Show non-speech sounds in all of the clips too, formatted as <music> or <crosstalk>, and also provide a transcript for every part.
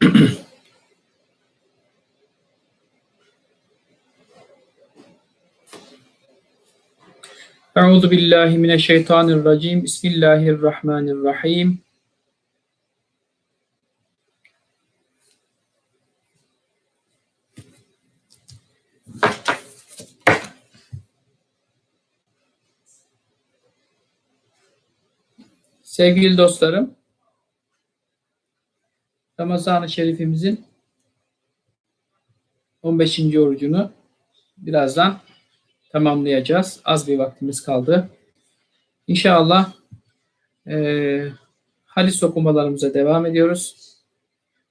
<clears throat> Euzu billahi mineşşeytanirracim. Bismillahirrahmanirrahim. Sevgili dostlarım, Ramazan-ı Şerifimizin 15. orucunu birazdan tamamlayacağız. Az bir vaktimiz kaldı. İnşallah e, hadis okumalarımıza devam ediyoruz.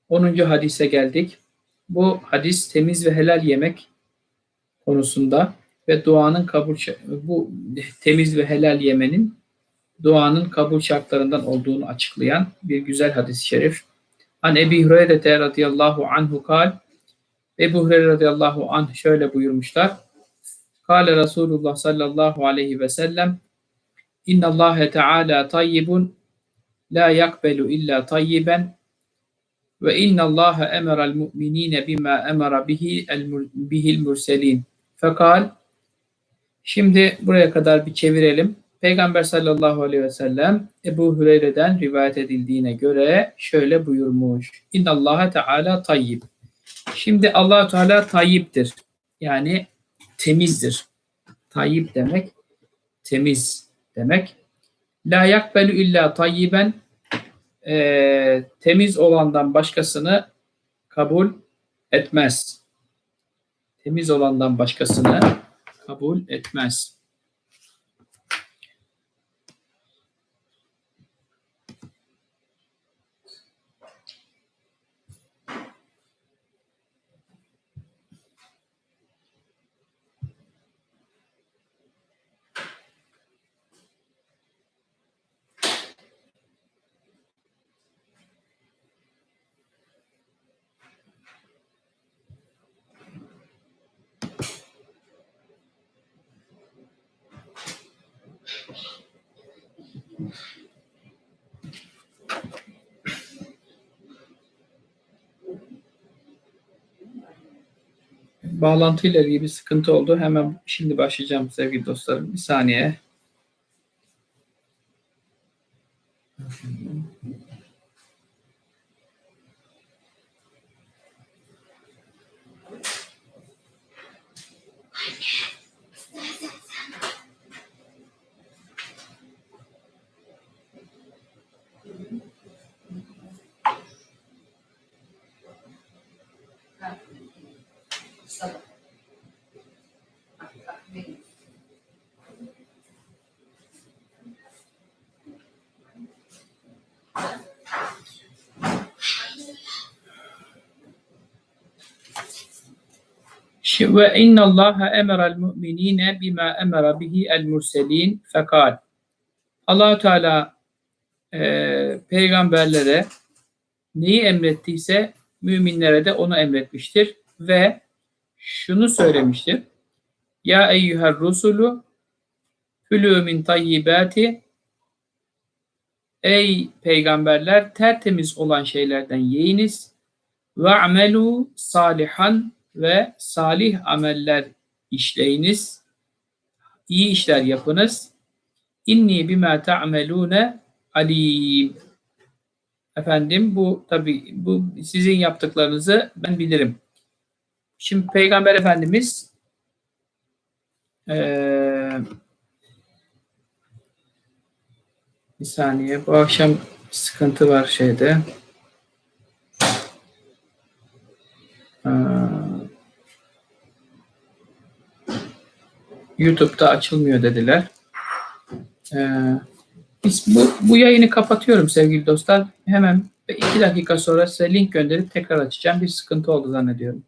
10. hadise geldik. Bu hadis temiz ve helal yemek konusunda ve duanın kabul bu temiz ve helal yemenin duanın kabul şartlarından olduğunu açıklayan bir güzel hadis-i şerif. An Ebi Hureyre radıyallahu anhu kal Ebu Hureyre radıyallahu anh şöyle buyurmuşlar. Kale Resulullah sallallahu aleyhi ve sellem İnna Allah Teala tayyibun la yakbelu illa tayyiben ve inna Allah emera'l mu'minine bima emara bihi bihil murselin. Fekal Şimdi buraya kadar bir çevirelim. Peygamber sallallahu aleyhi ve sellem Ebu Hureyre'den rivayet edildiğine göre şöyle buyurmuş. İnna Allah Teala tayyib. Şimdi allah Teala tayyiptir. Yani temizdir. Tayyip demek temiz demek. La yakbelu illa tayyiben e, temiz olandan başkasını kabul etmez. Temiz olandan başkasını kabul etmez. Bağlantıyla ilgili bir sıkıntı oldu. Hemen şimdi başlayacağım sevgili dostlarım. Bir saniye. Ve inna Allah emera'l mu'minine bima emara bihi el murselin fekal. Allah Teala e, peygamberlere neyi emrettiyse müminlere de onu emretmiştir ve şunu söylemiştir. Ya eyyuhel rusulu külü min tayyibati Ey peygamberler tertemiz olan şeylerden yiyiniz ve amelu salihan ve salih ameller işleyiniz. İyi işler yapınız. İnni bima ta'melune alim. Efendim bu tabi bu sizin yaptıklarınızı ben bilirim. Şimdi Peygamber Efendimiz ee, bir saniye bu akşam sıkıntı var şeyde. YouTube'da açılmıyor dediler. Ee, biz bu, bu yayını kapatıyorum sevgili dostlar. Hemen iki dakika sonra size link gönderip tekrar açacağım. Bir sıkıntı oldu zannediyorum.